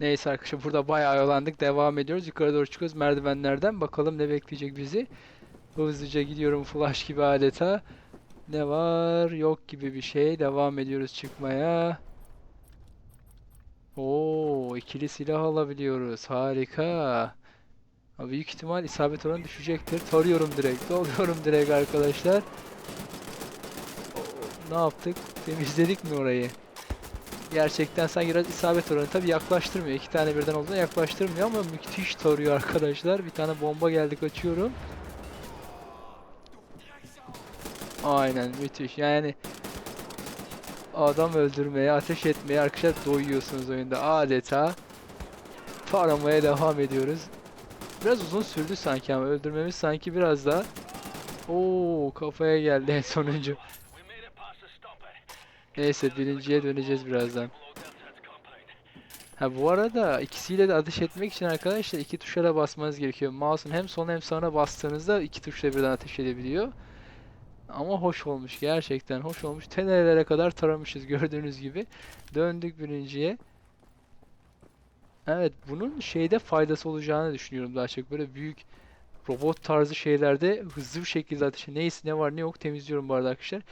Neyse arkadaşlar burada bayağı yolandık. Devam ediyoruz. Yukarı doğru çıkıyoruz merdivenlerden. Bakalım ne bekleyecek bizi. Hızlıca gidiyorum flash gibi adeta. Ne var? Yok gibi bir şey. Devam ediyoruz çıkmaya. Oo, ikili silah alabiliyoruz. Harika. Ama büyük ihtimal isabet oranı düşecektir. Tarıyorum direkt. Doluyorum direkt arkadaşlar. Ne yaptık? Temizledik mi orayı? Gerçekten sanki biraz isabet oranı tabi yaklaştırmıyor. İki tane birden olduğunda yaklaştırmıyor ama müthiş tarıyor arkadaşlar. Bir tane bomba geldi kaçıyorum. Aynen müthiş. Yani adam öldürmeye, ateş etmeye arkadaşlar doyuyorsunuz oyunda adeta. Taramaya devam ediyoruz. Biraz uzun sürdü sanki ama öldürmemiz sanki biraz daha. Oo kafaya geldi en sonuncu. Neyse birinciye döneceğiz birazdan. Ha bu arada ikisiyle de ateş etmek için arkadaşlar iki tuşa da basmanız gerekiyor. Mouse'un hem son hem sağına bastığınızda iki tuşla birden ateş edebiliyor. Ama hoş olmuş gerçekten hoş olmuş. Tenelere kadar taramışız gördüğünüz gibi. Döndük birinciye. Evet bunun şeyde faydası olacağını düşünüyorum daha çok. Böyle büyük robot tarzı şeylerde hızlı bir şekilde ateşi neyse ne var ne yok temizliyorum bu arada arkadaşlar.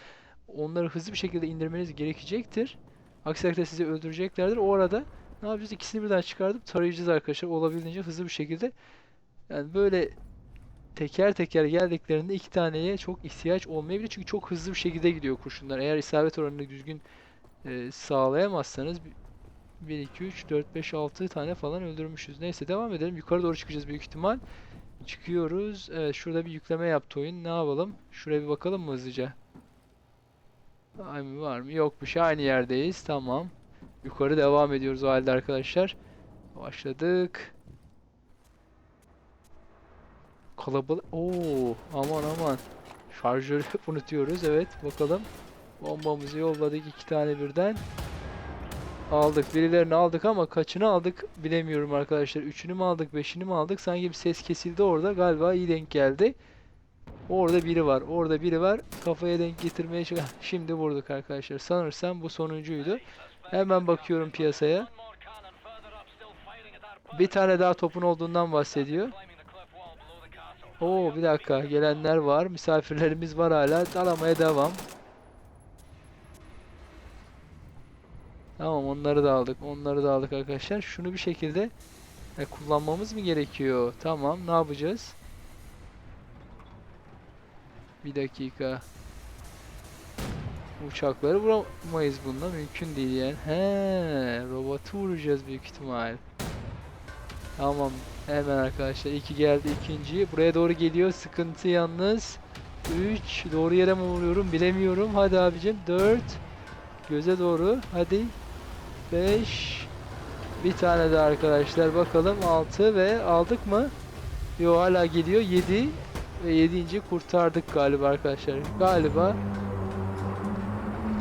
Onları hızlı bir şekilde indirmeniz gerekecektir. Aksi takdirde sizi öldüreceklerdir. O arada ne yapacağız? İkisini birden çıkartıp tarayacağız arkadaşlar. Olabildiğince hızlı bir şekilde. Yani böyle teker teker geldiklerinde iki taneye çok ihtiyaç olmayabilir. Çünkü çok hızlı bir şekilde gidiyor kurşunlar. Eğer isabet oranını düzgün e, sağlayamazsanız 1, 2, 3, 4, 5, 6 tane falan öldürmüşüz. Neyse devam edelim. Yukarı doğru çıkacağız büyük ihtimal. Çıkıyoruz. Evet şurada bir yükleme yaptı oyun. Ne yapalım? Şuraya bir bakalım mı hızlıca? Ay mı var mı? Yokmuş. Aynı yerdeyiz. Tamam. Yukarı devam ediyoruz o halde arkadaşlar. Başladık. Kalabalık. Oo, aman aman. Şarjörü unutuyoruz. Evet, bakalım. Bombamızı yolladık iki tane birden. Aldık. Birilerini aldık ama kaçını aldık bilemiyorum arkadaşlar. Üçünü mü aldık, beşini mi aldık? Sanki bir ses kesildi orada. Galiba iyi denk geldi. Orada biri var. Orada biri var. Kafaya denk getirmeye çalış- Şimdi vurduk arkadaşlar. Sanırsam bu sonuncuydu. Hemen bakıyorum piyasaya. Bir tane daha topun olduğundan bahsediyor. Oo bir dakika. Gelenler var. Misafirlerimiz var hala. Aramaya devam. Tamam onları da aldık. Onları da aldık arkadaşlar. Şunu bir şekilde e, kullanmamız mı gerekiyor? Tamam. Ne yapacağız? Bir dakika. Uçakları vuramayız bununla. Mümkün değil yani. He, robotu vuracağız büyük ihtimal. Tamam. Hemen arkadaşlar. iki geldi ikinci. Buraya doğru geliyor. Sıkıntı yalnız. 3. Doğru yere mi vuruyorum bilemiyorum. Hadi abicim. 4. Göze doğru. Hadi. 5. Bir tane daha arkadaşlar. Bakalım. 6 ve aldık mı? Yo hala geliyor. 7 ve 7. kurtardık galiba arkadaşlar. Galiba.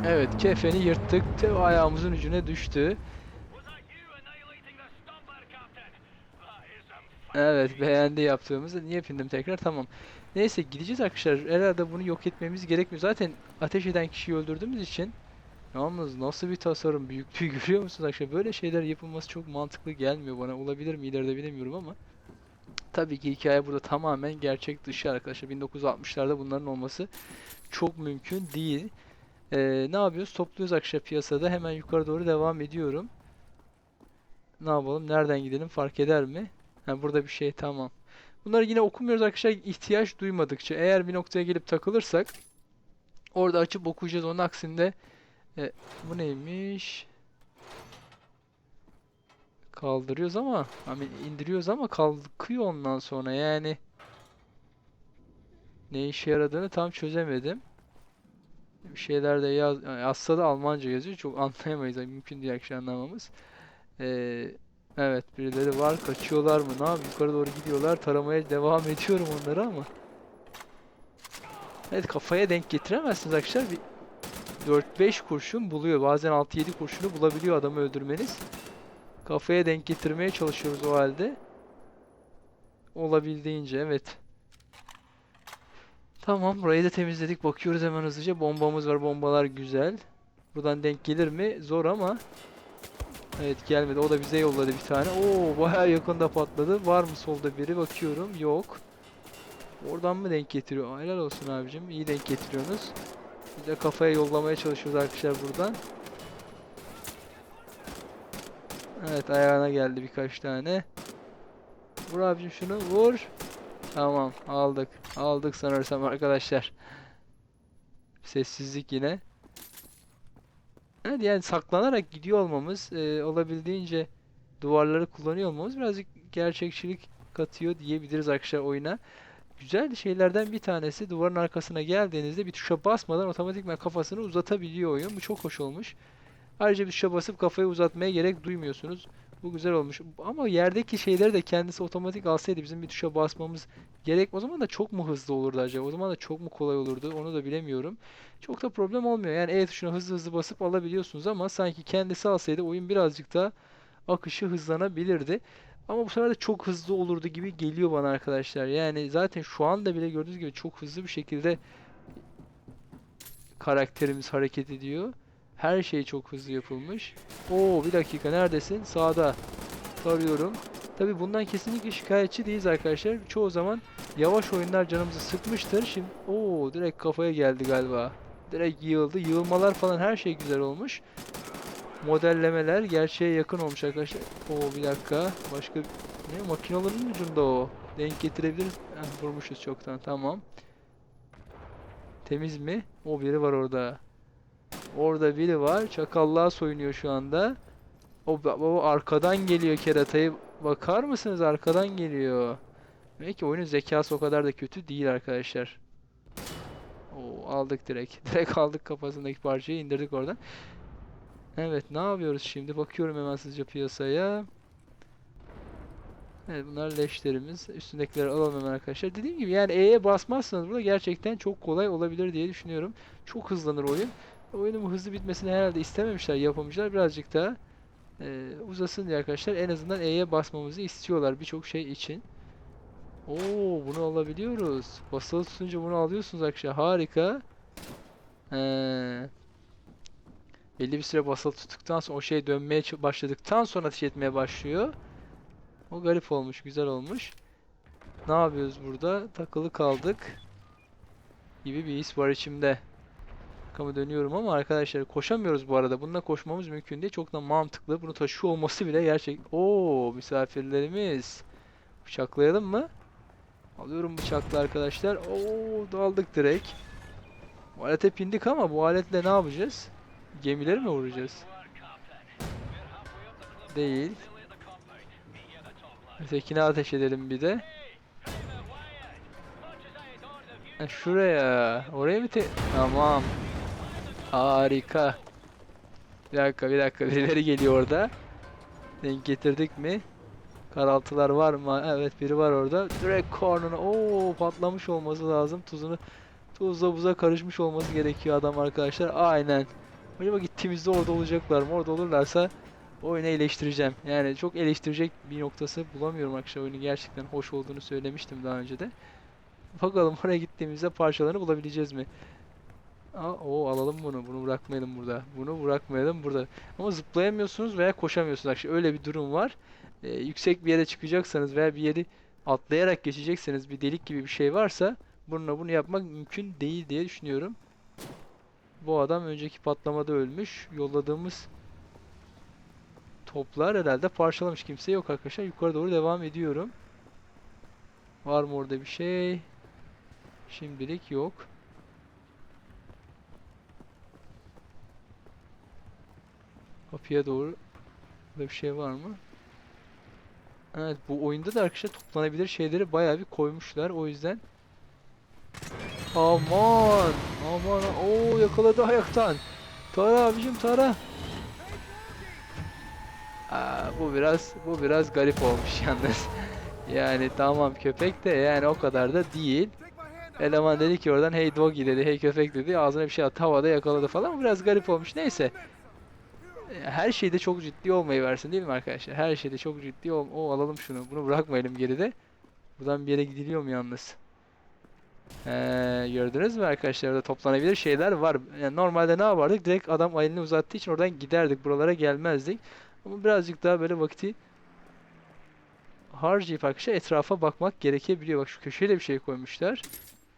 Evet kefeni yırttık. Te ayağımızın ucuna düştü. Evet beğendi yaptığımızı. Niye pindim tekrar? Tamam. Neyse gideceğiz arkadaşlar. Herhalde bunu yok etmemiz gerekmiyor. Zaten ateş eden kişiyi öldürdüğümüz için Yalnız nasıl bir tasarım büyüklüğü görüyor musunuz arkadaşlar? Böyle şeyler yapılması çok mantıklı gelmiyor bana. Olabilir mi ileride bilemiyorum ama. Tabii ki hikaye burada tamamen gerçek dışı arkadaşlar. 1960'larda bunların olması çok mümkün değil. Ee, ne yapıyoruz? Topluyoruz arkadaşlar piyasada. Hemen yukarı doğru devam ediyorum. Ne yapalım? Nereden gidelim? Fark eder mi? Ha, burada bir şey tamam. Bunları yine okumuyoruz arkadaşlar ihtiyaç duymadıkça. Eğer bir noktaya gelip takılırsak orada açıp okuyacağız. Onun aksinde e, bu neymiş? Kaldırıyoruz ama hani indiriyoruz ama kalkıyor ondan sonra yani ne işe yaradığını tam çözemedim. Bir şeyler de yaz yazsa da Almanca yazıyor. Çok anlayamayız. Yani mümkün değil akşam anlamamız. Ee, evet birileri var. Kaçıyorlar mı? Ne yapıyor? Yukarı doğru gidiyorlar. Taramaya devam ediyorum onları ama. Evet kafaya denk getiremezsiniz arkadaşlar. Bir 4-5 kurşun buluyor. Bazen 6-7 kurşunu bulabiliyor adamı öldürmeniz. Kafaya denk getirmeye çalışıyoruz o halde. Olabildiğince evet. Tamam burayı da temizledik. Bakıyoruz hemen hızlıca. Bombamız var. Bombalar güzel. Buradan denk gelir mi? Zor ama. Evet gelmedi. O da bize yolladı bir tane. Oo bayağı yakında patladı. Var mı solda biri? Bakıyorum. Yok. Oradan mı denk getiriyor? Helal olsun abicim. İyi denk getiriyorsunuz. Biz de kafaya yollamaya çalışıyoruz arkadaşlar buradan. Evet ayağına geldi birkaç tane. Vur abicim şunu vur. Tamam aldık. Aldık sanırsam arkadaşlar. Sessizlik yine. Evet yani saklanarak gidiyor olmamız, e, olabildiğince duvarları kullanıyor olmamız birazcık gerçekçilik katıyor diyebiliriz arkadaşlar oyuna. Güzel şeylerden bir tanesi duvarın arkasına geldiğinizde bir tuşa basmadan otomatikman kafasını uzatabiliyor oyun. Bu çok hoş olmuş. Ayrıca bir tuşa basıp kafayı uzatmaya gerek duymuyorsunuz. Bu güzel olmuş. Ama yerdeki şeyleri de kendisi otomatik alsaydı bizim bir tuşa basmamız gerek. O zaman da çok mu hızlı olurdu acaba? O zaman da çok mu kolay olurdu? Onu da bilemiyorum. Çok da problem olmuyor. Yani E tuşuna hızlı hızlı basıp alabiliyorsunuz ama sanki kendisi alsaydı oyun birazcık daha akışı hızlanabilirdi. Ama bu sefer de çok hızlı olurdu gibi geliyor bana arkadaşlar. Yani zaten şu anda bile gördüğünüz gibi çok hızlı bir şekilde karakterimiz hareket ediyor. Her şey çok hızlı yapılmış. Oo bir dakika neredesin? Sağda. Arıyorum. Tabi bundan kesinlikle şikayetçi değiliz arkadaşlar. Çoğu zaman yavaş oyunlar canımızı sıkmıştır. Şimdi oo direkt kafaya geldi galiba. Direkt yığıldı. Yığılmalar falan her şey güzel olmuş. Modellemeler gerçeğe yakın olmuş arkadaşlar. Oo bir dakika. Başka ne makinaların ucunda o. Denk getirebiliriz. Heh, vurmuşuz çoktan. Tamam. Temiz mi? O biri var orada. Orada biri var. Çakallığa soyunuyor şu anda. O, ba- o arkadan geliyor keratayı. Bakar mısınız? Arkadan geliyor. Demek ki oyunun zekası o kadar da kötü değil arkadaşlar. Oo, aldık direkt. Direkt aldık kafasındaki parçayı indirdik oradan. Evet ne yapıyoruz şimdi? Bakıyorum hemen hızlıca piyasaya. Evet bunlar leşlerimiz. Üstündekileri alalım hemen arkadaşlar. Dediğim gibi yani E'ye basmazsanız burada gerçekten çok kolay olabilir diye düşünüyorum. Çok hızlanır oyun. Oyunun bu hızlı bitmesini herhalde istememişler yapımcılar. Birazcık daha e, uzasın diye arkadaşlar. En azından E'ye basmamızı istiyorlar birçok şey için. Oo bunu alabiliyoruz. Basılı tutunca bunu alıyorsunuz arkadaşlar. Harika. Ee, belli bir süre basılı tuttuktan sonra o şey dönmeye başladıktan sonra ateş etmeye başlıyor. O garip olmuş, güzel olmuş. Ne yapıyoruz burada? Takılı kaldık. Gibi bir his var içimde. Arkamı dönüyorum ama arkadaşlar koşamıyoruz bu arada. Bununla koşmamız mümkün değil. Çok da mantıklı. Bunu taşıyor olması bile gerçek. Oo misafirlerimiz. Bıçaklayalım mı? Alıyorum bıçakla arkadaşlar. Oo daldık direkt. Bu alete pindik ama bu aletle ne yapacağız? Gemileri mi vuracağız? Değil. Ötekine ateş edelim bir de. Ha, şuraya. Oraya mı te... Tamam. Harika. Bir dakika bir dakika. Birileri geliyor orada. Denk getirdik mi? Karaltılar var mı? Evet biri var orada. Direkt kornuna. Oo patlamış olması lazım. Tuzunu tuzla buza karışmış olması gerekiyor adam arkadaşlar. Aynen. Acaba gittiğimizde orada olacaklar mı? Orada olurlarsa oyunu eleştireceğim. Yani çok eleştirecek bir noktası bulamıyorum arkadaşlar. Oyunun gerçekten hoş olduğunu söylemiştim daha önce de. Bakalım oraya gittiğimizde parçalarını bulabileceğiz mi? Aa, o alalım bunu. Bunu bırakmayalım burada. Bunu bırakmayalım burada. Ama zıplayamıyorsunuz veya koşamıyorsunuz arkadaşlar. Öyle bir durum var. Ee, yüksek bir yere çıkacaksanız veya bir yeri atlayarak geçecekseniz bir delik gibi bir şey varsa bununla bunu yapmak mümkün değil diye düşünüyorum. Bu adam önceki patlamada ölmüş. Yolladığımız toplar herhalde parçalamış. Kimse yok arkadaşlar. Yukarı doğru devam ediyorum. Var mı orada bir şey? Şimdilik yok. Kapıya doğru Burada bir şey var mı? Evet bu oyunda da arkadaşlar toplanabilir şeyleri bayağı bir koymuşlar. O yüzden Aman aman o yakaladı ayaktan. Tara abicim tara. Aa, bu biraz bu biraz garip olmuş yalnız. Yani tamam köpek de yani o kadar da değil. Eleman dedi ki oradan hey doggy dedi, hey köpek dedi. Ağzına bir şey attı, havada yakaladı falan. Biraz garip olmuş. Neyse. Her şeyde çok ciddi olmayı versin değil mi arkadaşlar? Her şeyde çok ciddi ol. O alalım şunu. Bunu bırakmayalım geride. Buradan bir yere gidiliyor mu yalnız? Ee, gördünüz mü arkadaşlar? Orada toplanabilir şeyler var. Yani normalde ne yapardık? Direkt adam elini uzattığı için oradan giderdik. Buralara gelmezdik. Ama birazcık daha böyle vakti harcayıp arkadaşlar etrafa bakmak gerekebiliyor. Bak şu köşeye de bir şey koymuşlar.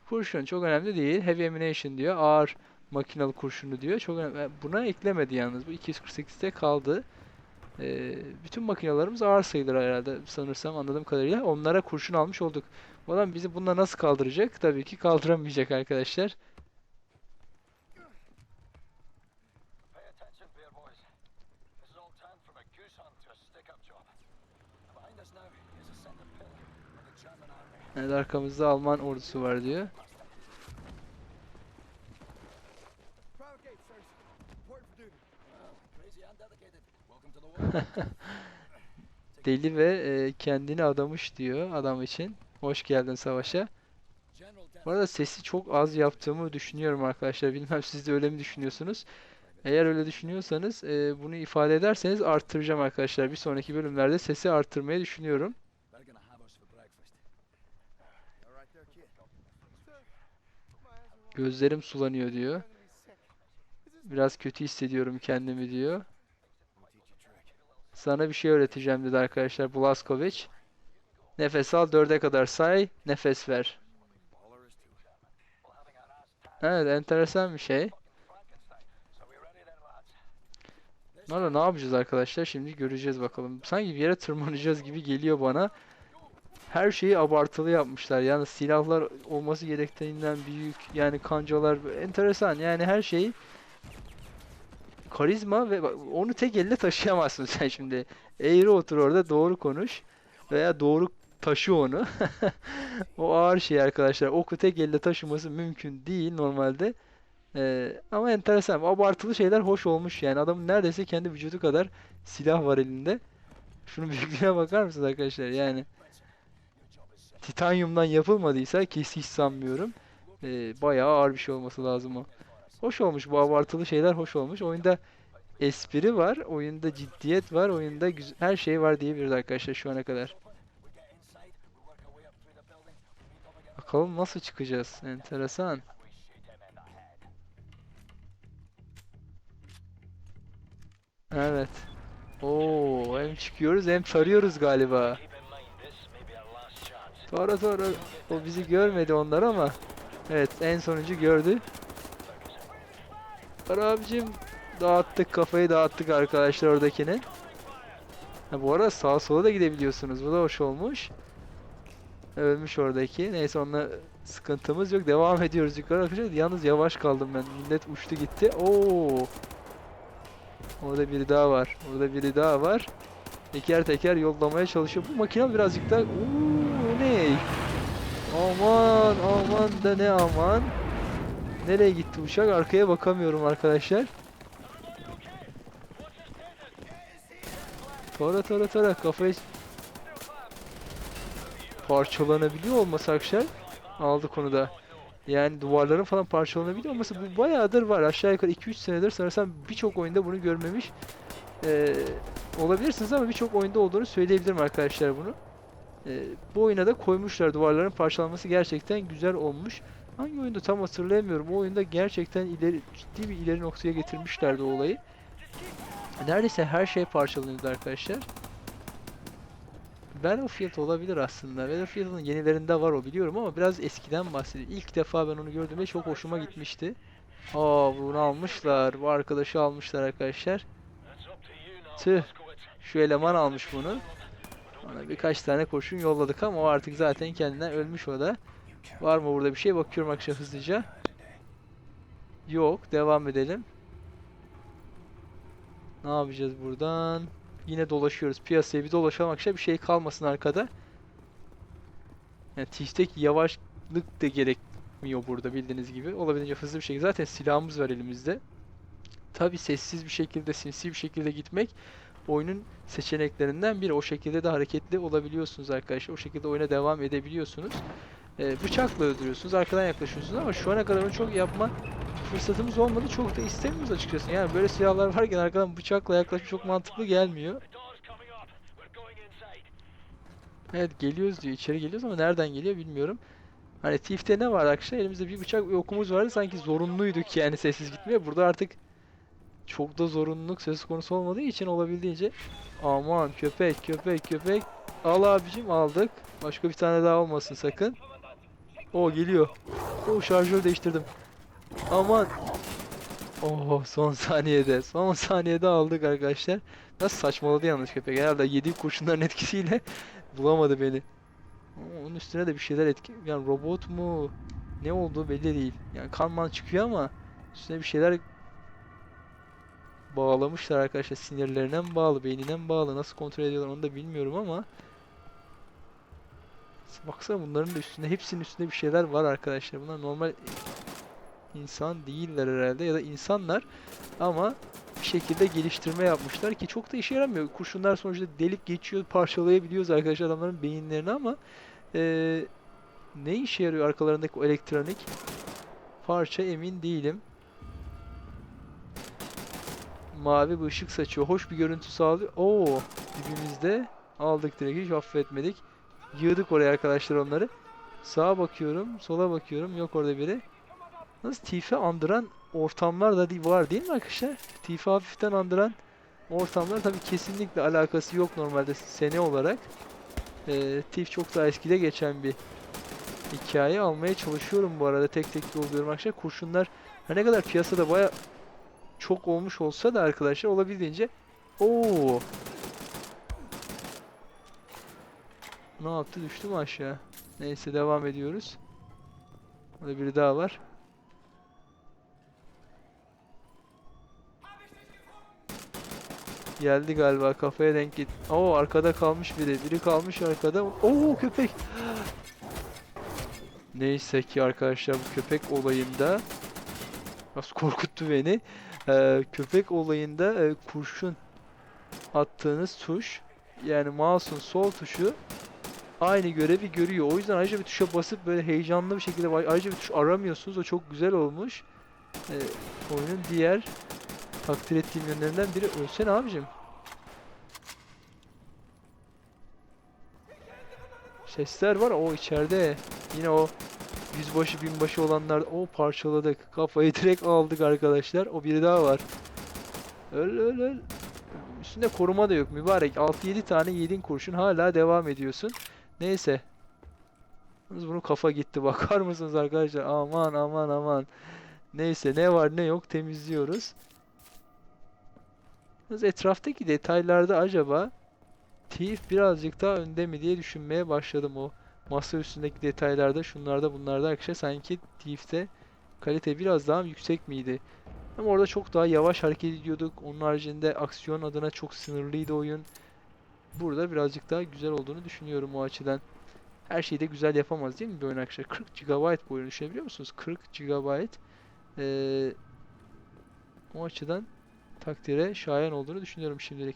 Kurşun çok önemli değil. Heavy ammunition diyor. Ağır makinalı kurşunu diyor. Çok önemli. Buna eklemedi yalnız. Bu 248'te kaldı. Ee, bütün makinalarımız ağır sayılır herhalde sanırsam anladığım kadarıyla. Onlara kurşun almış olduk. Bu adam bizi bununla nasıl kaldıracak? Tabii ki kaldıramayacak arkadaşlar. Pay attention, beer boys. This is Deli ve e, kendini adamış diyor adam için. Hoş geldin savaşa. Bu arada sesi çok az yaptığımı düşünüyorum arkadaşlar. Bilmem siz de öyle mi düşünüyorsunuz? Eğer öyle düşünüyorsanız e, bunu ifade ederseniz arttıracağım arkadaşlar. Bir sonraki bölümlerde sesi arttırmayı düşünüyorum. Gözlerim sulanıyor diyor. Biraz kötü hissediyorum kendimi diyor. Sana bir şey öğreteceğim dedi arkadaşlar Blaskovic. Nefes al dörde kadar say, nefes ver. Evet enteresan bir şey. Sonra ne yapacağız arkadaşlar? Şimdi göreceğiz bakalım. Sanki bir yere tırmanacağız gibi geliyor bana. Her şeyi abartılı yapmışlar. Yani silahlar olması gerektiğinden büyük. Yani kancalar enteresan. Yani her şey karizma ve onu tek elle taşıyamazsın sen şimdi. Eğri otur orada doğru konuş veya doğru taşı onu. o ağır şey arkadaşlar. Oku tek elle taşıması mümkün değil normalde. Ee, ama enteresan. Abartılı şeyler hoş olmuş yani. Adamın neredeyse kendi vücudu kadar silah var elinde. Şunun büyüklüğüne bakar mısınız arkadaşlar? Yani titanyumdan yapılmadıysa ki hiç sanmıyorum. Ee, bayağı ağır bir şey olması lazım o. Hoş olmuş bu abartılı şeyler hoş olmuş. Oyunda espri var, oyunda ciddiyet var, oyunda her şey var diyebiliriz arkadaşlar şu ana kadar. Bakalım nasıl çıkacağız? Enteresan. Evet. Oo, hem çıkıyoruz hem tarıyoruz galiba. Sonra sonra o bizi görmedi onlar ama evet en sonuncu gördü. Var abicim dağıttık kafayı dağıttık arkadaşlar oradakini. Ha, bu arada sağa sola da gidebiliyorsunuz. Bu da hoş olmuş. Ölmüş oradaki. Neyse onunla sıkıntımız yok. Devam ediyoruz yukarı arkadaşlar. Yalnız yavaş kaldım ben. Millet uçtu gitti. Oo. Orada biri daha var. Orada biri daha var. Teker teker yollamaya çalışıyor. Bu makine birazcık daha... Uuu ne? Aman aman da ne aman. Nereye gitti uçak? Arkaya bakamıyorum arkadaşlar. Tora tora tora kafayı parçalanabiliyor olması arkadaşlar. Aldı konuda. Yani duvarların falan parçalanabiliyor olması bu bayağıdır var. Aşağı yukarı 2-3 senedir sanırsam birçok oyunda bunu görmemiş ee, olabilirsiniz ama birçok oyunda olduğunu söyleyebilirim arkadaşlar bunu. Ee, bu oyuna da koymuşlar duvarların parçalanması gerçekten güzel olmuş. Hangi oyunda tam hatırlayamıyorum. O oyunda gerçekten ileri ciddi bir ileri noktaya getirmişlerdi o olayı. Neredeyse her şey parçalanıyordu arkadaşlar. Battlefield olabilir aslında. Battlefield'ın yenilerinde var o biliyorum ama biraz eskiden bahsediyor. İlk defa ben onu gördüğümde çok hoşuma gitmişti. Aa bunu almışlar. Bu arkadaşı almışlar arkadaşlar. Tüh. Şu eleman almış bunu. Ona birkaç tane kurşun yolladık ama o artık zaten kendinden ölmüş o da. Var mı burada bir şey? Bakıyorum arkadaşlar hızlıca. Yok. Devam edelim. Ne yapacağız buradan? Yine dolaşıyoruz. Piyasaya bir dolaşalım arkadaşlar. Bir şey kalmasın arkada. Yani Thief'teki yavaşlık da gerekmiyor burada bildiğiniz gibi. Olabildiğince hızlı bir şekilde. Zaten silahımız var elimizde. Tabi sessiz bir şekilde, sinsi bir şekilde gitmek oyunun seçeneklerinden biri. O şekilde de hareketli olabiliyorsunuz arkadaşlar. O şekilde oyuna devam edebiliyorsunuz. Ee, bıçakla öldürüyorsunuz, arkadan yaklaşıyorsunuz ama şu ana kadar onu çok yapma fırsatımız olmadı. Çok da istemiyoruz açıkçası. Yani böyle silahlar varken arkadan bıçakla yaklaşmak çok mantıklı gelmiyor. Evet geliyoruz diyor. içeri geliyoruz ama nereden geliyor bilmiyorum. Hani Thief'te ne var arkadaşlar? Elimizde bir bıçak bir okumuz vardı. Sanki zorunluyduk yani sessiz gitmeye. Burada artık çok da zorunluluk söz konusu olmadığı için olabildiğince aman köpek köpek köpek al abicim aldık. Başka bir tane daha olmasın sakın. O geliyor. O şarjör değiştirdim. Aman. Oh son saniyede. Son saniyede aldık arkadaşlar. Nasıl saçmaladı yalnız köpek. Herhalde yediği kurşunların etkisiyle bulamadı beni. Onun üstüne de bir şeyler etki... Yani robot mu? Ne olduğu belli değil. Yani kanman çıkıyor ama üstüne bir şeyler bağlamışlar arkadaşlar. Sinirlerine mi bağlı, beynine mi bağlı, nasıl kontrol ediyorlar onu da bilmiyorum ama Baksana bunların da üstünde, hepsinin üstünde bir şeyler var arkadaşlar. Bunlar normal insan değiller herhalde ya da insanlar ama bir şekilde geliştirme yapmışlar ki çok da işe yaramıyor. Kurşunlar sonuçta delik geçiyor, parçalayabiliyoruz arkadaşlar adamların beyinlerini ama eee, ne işe yarıyor arkalarındaki o elektronik parça emin değilim. Mavi bir ışık saçıyor. Hoş bir görüntü sağlıyor. Oo, dibimizde aldık direkt hiç affetmedik. Yığdık oraya arkadaşlar onları. Sağa bakıyorum, sola bakıyorum. Yok orada biri. Nasıl Tife andıran ortamlar da var değil mi arkadaşlar? Tife hafiften andıran ortamlar tabii kesinlikle alakası yok normalde sene olarak. Ee, Tif çok daha eskide geçen bir hikaye almaya çalışıyorum bu arada tek tek yolluyorum arkadaşlar. Kurşunlar her ne kadar piyasada baya çok olmuş olsa da arkadaşlar olabildiğince Oo. Ne yaptı? Düştü mü aşağı? Neyse devam ediyoruz. Burada biri daha var. Geldi galiba kafaya denk git. Oo arkada kalmış biri. Biri kalmış arkada. Oo köpek. Neyse ki arkadaşlar bu köpek olayında Biraz korkuttu beni. Ee, köpek olayında e, kurşun attığınız tuş yani mouse'un sol tuşu aynı görevi görüyor. O yüzden ayrıca bir tuşa basıp böyle heyecanlı bir şekilde ayrıca bir tuş aramıyorsunuz. O çok güzel olmuş. Ee, oyunun diğer takdir ettiğim yönlerinden biri. Ölsene abicim. Sesler var. O içeride. Yine o yüzbaşı binbaşı olanlar. O parçaladık. Kafayı direkt aldık arkadaşlar. O biri daha var. Öl öl öl. Üstünde koruma da yok mübarek. 6-7 tane yedin kurşun hala devam ediyorsun. Neyse. Yalnız bunun kafa gitti. Bakar mısınız arkadaşlar? Aman aman aman. Neyse ne var ne yok temizliyoruz. Yalnız etraftaki detaylarda acaba Thief birazcık daha önde mi diye düşünmeye başladım o masa üstündeki detaylarda şunlarda bunlarda arkadaşlar sanki Thief'te kalite biraz daha yüksek miydi? Ama orada çok daha yavaş hareket ediyorduk. Onun haricinde aksiyon adına çok sınırlıydı oyun. Burada birazcık daha güzel olduğunu düşünüyorum o açıdan. Her şeyi de güzel yapamaz değil mi bir oyun arkadaşlar? 40 GB bu oyunu düşünebiliyor musunuz? 40 GB ee, o açıdan takdire şayan olduğunu düşünüyorum şimdilik.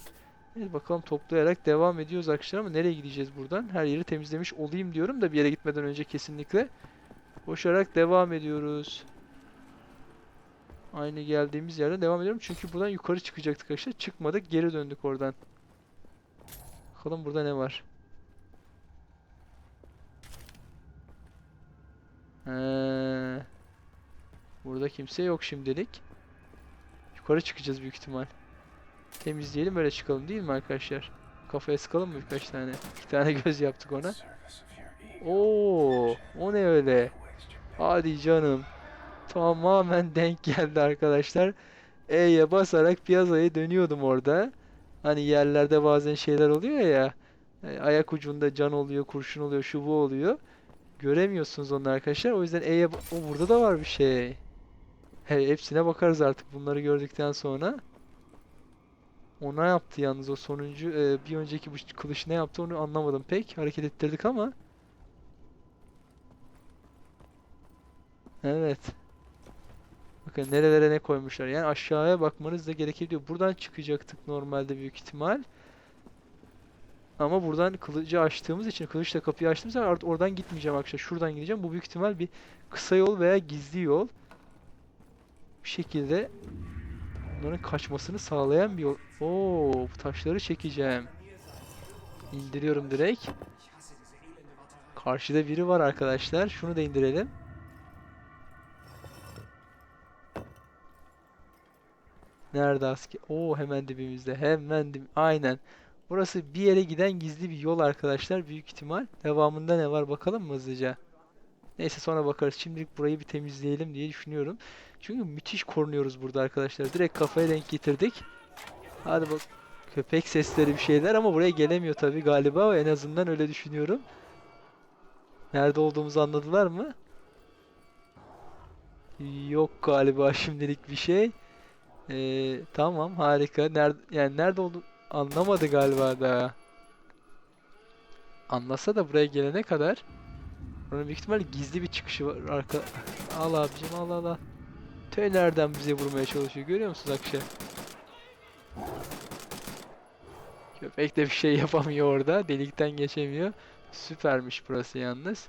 Evet bakalım toplayarak devam ediyoruz arkadaşlar ama nereye gideceğiz buradan? Her yeri temizlemiş olayım diyorum da bir yere gitmeden önce kesinlikle. Koşarak devam ediyoruz. Aynı geldiğimiz yerden devam ediyorum. Çünkü buradan yukarı çıkacaktık arkadaşlar. Çıkmadık. Geri döndük oradan. Bakalım burada ne var. He. Burada kimse yok şimdilik. Yukarı çıkacağız büyük ihtimal. Temizleyelim öyle çıkalım değil mi arkadaşlar? Kafaya sıkalım mı birkaç tane? İki tane göz yaptık ona. Oo, o ne öyle? Hadi canım. Tamamen denk geldi arkadaşlar. E'ye basarak piyasaya dönüyordum orada. Hani yerlerde bazen şeyler oluyor ya. e, Ayak ucunda can oluyor, kurşun oluyor, şu bu oluyor. Göremiyorsunuz onu arkadaşlar. O yüzden E'ye... O burada da var bir şey. He, hepsine bakarız artık bunları gördükten sonra. Ona yaptı yalnız o sonuncu e, bir önceki bu kılıç ne yaptı onu anlamadım pek. Hareket ettirdik ama. Evet. Bakın nerelere ne koymuşlar. Yani aşağıya bakmanız da gerekebiliyor. Buradan çıkacaktık normalde büyük ihtimal. Ama buradan kılıcı açtığımız için, kılıçla kapıyı açtığımız için artık oradan gitmeyeceğim arkadaşlar. Şuradan gideceğim. Bu büyük ihtimal bir kısa yol veya gizli yol. Bir şekilde bunların kaçmasını sağlayan bir yol. Oo, bu taşları çekeceğim. İndiriyorum direkt. Karşıda biri var arkadaşlar. Şunu da indirelim. Nerede asker? Oo hemen dibimizde. Hemen dib Aynen. Burası bir yere giden gizli bir yol arkadaşlar. Büyük ihtimal. Devamında ne var bakalım mı hızlıca? Neyse sonra bakarız. Şimdilik burayı bir temizleyelim diye düşünüyorum. Çünkü müthiş korunuyoruz burada arkadaşlar. Direkt kafaya denk getirdik. Hadi bak. Köpek sesleri bir şeyler ama buraya gelemiyor tabii galiba. En azından öyle düşünüyorum. Nerede olduğumuzu anladılar mı? Yok galiba şimdilik bir şey. Ee, tamam harika. Nerede yani nerede oldu anlamadı galiba daha. Anlasa da buraya gelene kadar Buranın büyük ihtimalle gizli bir çıkışı var arka. Al abicim al al al. Tö nereden bize vurmaya çalışıyor görüyor musunuz Akşe? Köpek de bir şey yapamıyor orada. Delikten geçemiyor. Süpermiş burası yalnız.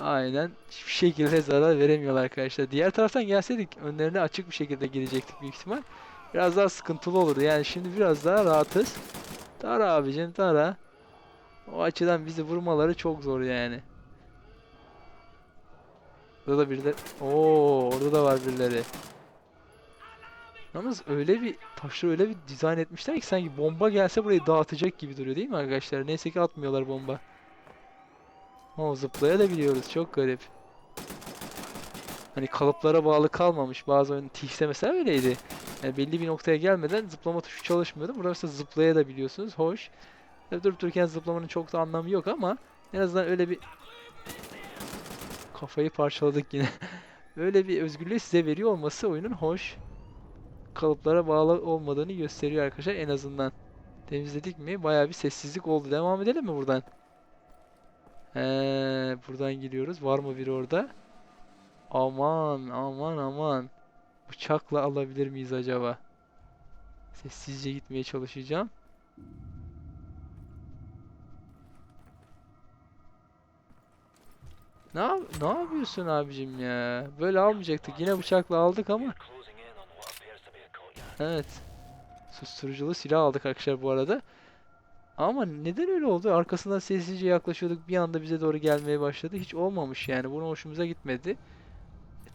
Aynen. Hiçbir şekilde zarar veremiyorlar arkadaşlar. Diğer taraftan gelseydik önlerine açık bir şekilde girecektik büyük ihtimal. Biraz daha sıkıntılı olurdu. Yani şimdi biraz daha rahatız. Tara abicim tara. O açıdan bizi vurmaları çok zor yani. Burada da birileri... Oo, orada da var birileri. Yalnız öyle bir taşları öyle bir dizayn etmişler ki sanki bomba gelse burayı dağıtacak gibi duruyor değil mi arkadaşlar? Neyse ki atmıyorlar bomba. O zıplayabiliyoruz. Çok garip. Hani kalıplara bağlı kalmamış. Bazı oyun Thief'te mesela öyleydi. Yani belli bir noktaya gelmeden zıplama tuşu çalışmıyordu. Burada mesela zıplayabiliyorsunuz. Hoş. Tabii durup dururken zıplamanın çok da anlamı yok ama en azından öyle bir kafayı parçaladık yine. Öyle bir özgürlüğü size veriyor olması oyunun hoş. Kalıplara bağlı olmadığını gösteriyor arkadaşlar en azından. Temizledik mi? Bayağı bir sessizlik oldu. Devam edelim mi buradan? He, buradan giriyoruz. Var mı biri orada? Aman aman aman. Bıçakla alabilir miyiz acaba? Sessizce gitmeye çalışacağım. Ne ne yapıyorsun abicim ya? Böyle almayacaktık. Yine bıçakla aldık ama. Evet. Susturuculu silah aldık arkadaşlar bu arada. Ama neden öyle oldu? Arkasından sessizce yaklaşıyorduk. Bir anda bize doğru gelmeye başladı. Hiç olmamış yani. Bunu hoşumuza gitmedi.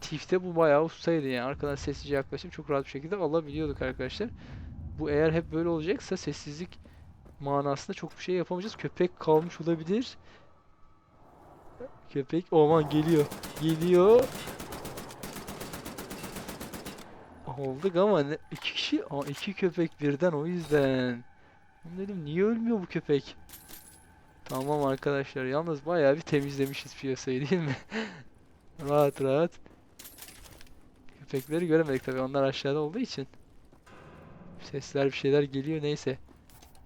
Thief'te bu bayağı ustaydı yani. Arkadan sessizce yaklaşıp çok rahat bir şekilde alabiliyorduk arkadaşlar. Bu eğer hep böyle olacaksa sessizlik manasında çok bir şey yapamayacağız. Köpek kalmış olabilir. Köpek aman geliyor. Geliyor. Olduk ama ne, iki kişi Aa, iki köpek birden o yüzden. Ben dedim niye ölmüyor bu köpek? Tamam arkadaşlar yalnız bayağı bir temizlemişiz piyasayı değil mi? rahat rahat. Köpekleri göremedik tabii onlar aşağıda olduğu için. Sesler bir şeyler geliyor neyse.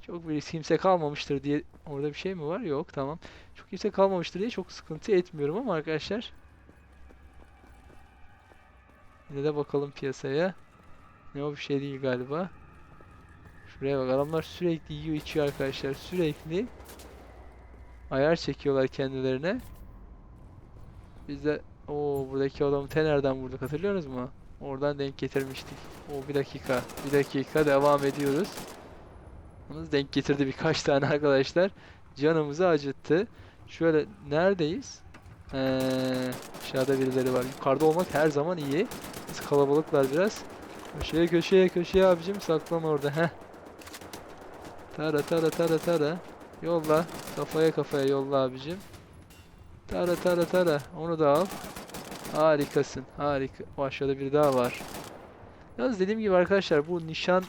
Çok bir kimse kalmamıştır diye orada bir şey mi var? Yok tamam. Çok kimse kalmamıştır diye çok sıkıntı etmiyorum ama arkadaşlar. Yine de bakalım piyasaya. Ne o bir şey değil galiba. Şuraya bak adamlar sürekli yiyor içiyor arkadaşlar. Sürekli ayar çekiyorlar kendilerine. Biz de o buradaki adamı tenerden vurduk hatırlıyorsunuz mu? Oradan denk getirmiştik. O bir dakika. Bir dakika devam ediyoruz. Yalnız denk getirdi birkaç tane arkadaşlar. Canımızı acıttı. Şöyle neredeyiz? Ee, aşağıda birileri var. Yukarıda olmak her zaman iyi. Biz kalabalıklar biraz. Köşeye köşeye köşeye abicim saklan orada. Heh. Tara tara tara tara. Yolla. Kafaya kafaya yolla abicim. Tara tara tara. Onu da al. Harikasın. Harika. O aşağıda bir daha var. Yalnız dediğim gibi arkadaşlar bu nişan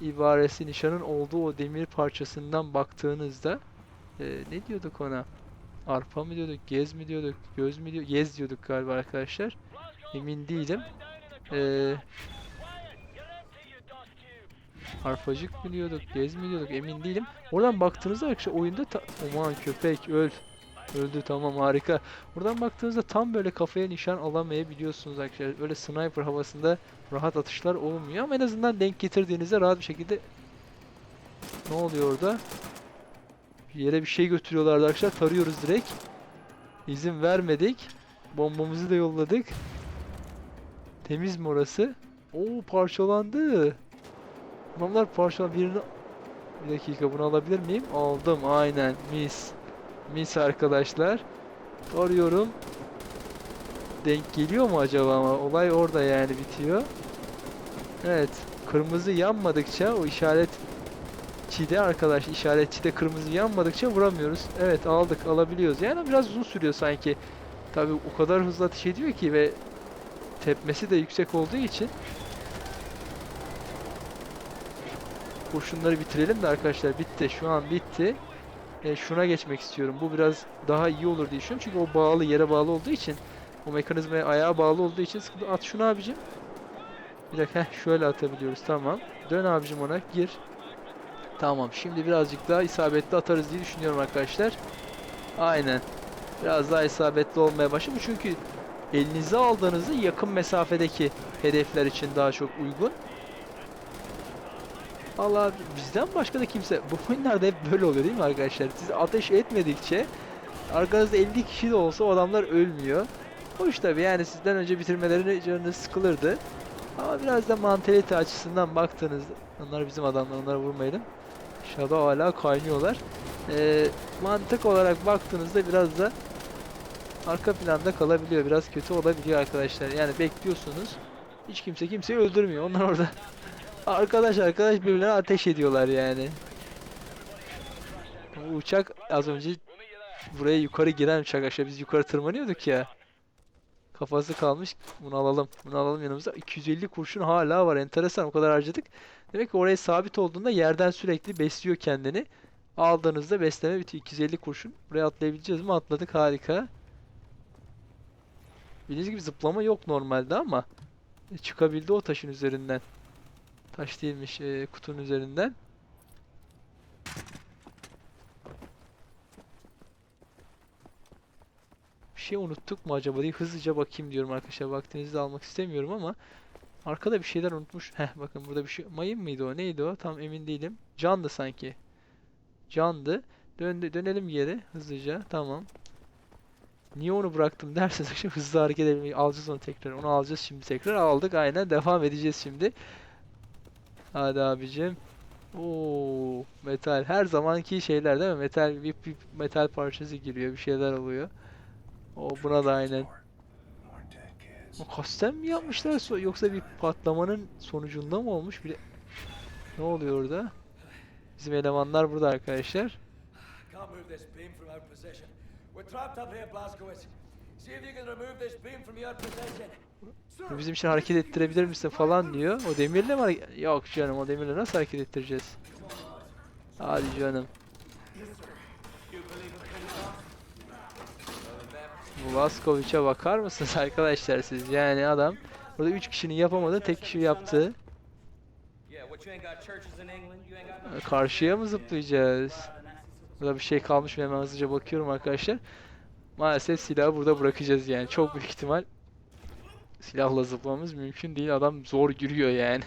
ibaresi nişanın olduğu o demir parçasından baktığınızda e, ne diyorduk ona? Arpa mı diyorduk, gez mi diyorduk, göz mü diyorduk, gez diyorduk galiba arkadaşlar. Emin değilim. E, arpacık mı diyorduk, gez mi diyorduk emin değilim. Oradan baktığınızda arkadaşlar oyunda ta aman köpek öl. Öldü tamam harika. Buradan baktığınızda tam böyle kafaya nişan alamayabiliyorsunuz arkadaşlar. Böyle sniper havasında rahat atışlar olmuyor ama en azından denk getirdiğinizde rahat bir şekilde ne oluyor orada? Bir yere bir şey götürüyorlardı arkadaşlar. Tarıyoruz direkt. İzin vermedik. Bombamızı da yolladık. Temiz mi orası? Oo parçalandı. Adamlar parçalan birini bir dakika bunu alabilir miyim? Aldım aynen mis. Mis arkadaşlar. Arıyorum. Denk geliyor mu acaba ama olay orada yani bitiyor. Evet. Kırmızı yanmadıkça o işaret çide arkadaş işaretçide kırmızı yanmadıkça vuramıyoruz. Evet aldık alabiliyoruz. Yani biraz uzun sürüyor sanki. Tabi o kadar hızlı ateş ediyor ki ve tepmesi de yüksek olduğu için kurşunları bitirelim de arkadaşlar bitti. Şu an bitti. E, şuna geçmek istiyorum. Bu biraz daha iyi olur diye düşünüyorum. Çünkü o bağlı yere bağlı olduğu için o mekanizmaya ayağa bağlı olduğu için sıkıntı. At şunu abicim. Bir dakika heh, şöyle atabiliyoruz tamam. Dön abicim ona gir. Tamam şimdi birazcık daha isabetli atarız diye düşünüyorum arkadaşlar. Aynen. Biraz daha isabetli olmaya başladı. Çünkü elinize aldığınızda yakın mesafedeki hedefler için daha çok uygun. Allah bizden başka da kimse bu oyunlarda hep böyle oluyor değil mi arkadaşlar? Siz ateş etmedikçe arkanızda 50 kişi de olsa o adamlar ölmüyor. Hoş tabi yani sizden önce bitirmeleri canınız sıkılırdı. Ama biraz da mantalite açısından baktığınızda onlar bizim adamlar onlara vurmayalım. Shadow hala kaynıyorlar. Ee, mantık olarak baktığınızda biraz da arka planda kalabiliyor. Biraz kötü olabiliyor arkadaşlar. Yani bekliyorsunuz. Hiç kimse kimseyi öldürmüyor. Onlar orada arkadaş arkadaş birbirlerine ateş ediyorlar yani. Bu uçak az önce buraya yukarı giren uçak aşağı biz yukarı tırmanıyorduk ya. Kafası kalmış. Bunu alalım. Bunu alalım yanımıza. 250 kurşun hala var. Enteresan. O kadar harcadık. Demek ki oraya sabit olduğunda yerden sürekli besliyor kendini. Aldığınızda besleme bitiyor. 250 kurşun. Buraya atlayabileceğiz mi? Atladık. Harika. Bildiğiniz gibi zıplama yok normalde ama çıkabildi o taşın üzerinden. Taş değilmiş. e, kutunun üzerinden. Bir şey unuttuk mu acaba diye hızlıca bakayım diyorum arkadaşlar. Vaktinizi de almak istemiyorum ama arkada bir şeyler unutmuş. Heh bakın burada bir şey. Mayın mıydı o? Neydi o? Tam emin değilim. Candı sanki. Candı. Döndü, dönelim geri hızlıca. Tamam. Niye onu bıraktım derseniz hızlı hareket edebilmeyi alacağız onu tekrar. Onu alacağız şimdi tekrar. Aldık aynen. Devam edeceğiz şimdi. Hadi abicim. Oo, metal. Her zamanki şeyler değil mi? Metal bir, bir metal parçası giriyor. Bir şeyler oluyor. O buna da aynen. Kasten mi yapmışlar yoksa bir patlamanın sonucunda mı olmuş? Bir Ne oluyor orada? Bizim elemanlar burada arkadaşlar. Bu bizim için hareket ettirebilir misin falan diyor. O demirle mi. Yok canım o demirle nasıl hareket ettireceğiz? Hadi canım. Vlaskovic'e bakar mısınız arkadaşlar siz? Yani adam burada 3 kişinin yapamadığı tek kişi yaptı. Karşıya mı zıplayacağız? Burada bir şey kalmış mı hemen hızlıca bakıyorum arkadaşlar. Maalesef silahı burada bırakacağız yani. Çok büyük ihtimal silahla zıplamamız mümkün değil. Adam zor yürüyor yani.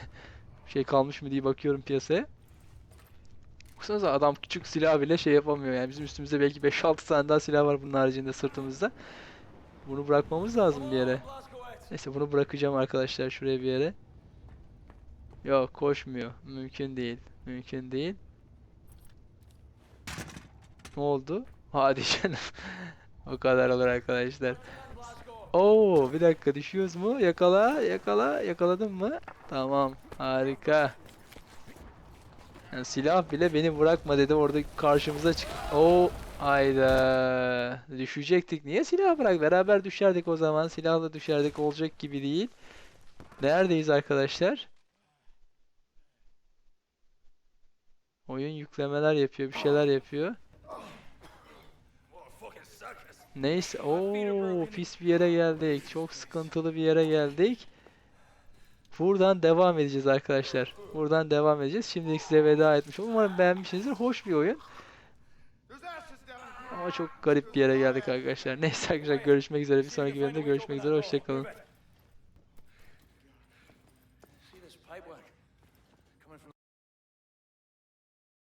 Bir şey kalmış mı diye bakıyorum piyasaya. Baksanıza adam küçük silah bile şey yapamıyor yani. Bizim üstümüzde belki 5-6 tane daha silah var bunun haricinde sırtımızda. Bunu bırakmamız lazım bir yere. Neyse bunu bırakacağım arkadaşlar şuraya bir yere. Yok koşmuyor. Mümkün değil. Mümkün değil. Ne oldu? Hadi canım. o kadar olur arkadaşlar. Oo bir dakika düşüyoruz mu? Yakala yakala yakaladın mı? Tamam harika. Yani silah bile beni bırakma dedi orada karşımıza çık. Oo hayda düşecektik. Niye silah bırak? Beraber düşerdik o zaman. Silahla düşerdik olacak gibi değil. Neredeyiz arkadaşlar? Oyun yüklemeler yapıyor, bir şeyler yapıyor. Neyse, ooo pis bir yere geldik. Çok sıkıntılı bir yere geldik. Buradan devam edeceğiz arkadaşlar. Buradan devam edeceğiz. Şimdilik size veda etmiş. Umarım beğenmişsinizdir. Hoş bir oyun. Ama çok garip bir yere geldik arkadaşlar. Neyse arkadaşlar görüşmek üzere. Bir sonraki bölümde görüşmek üzere. Hoşçakalın.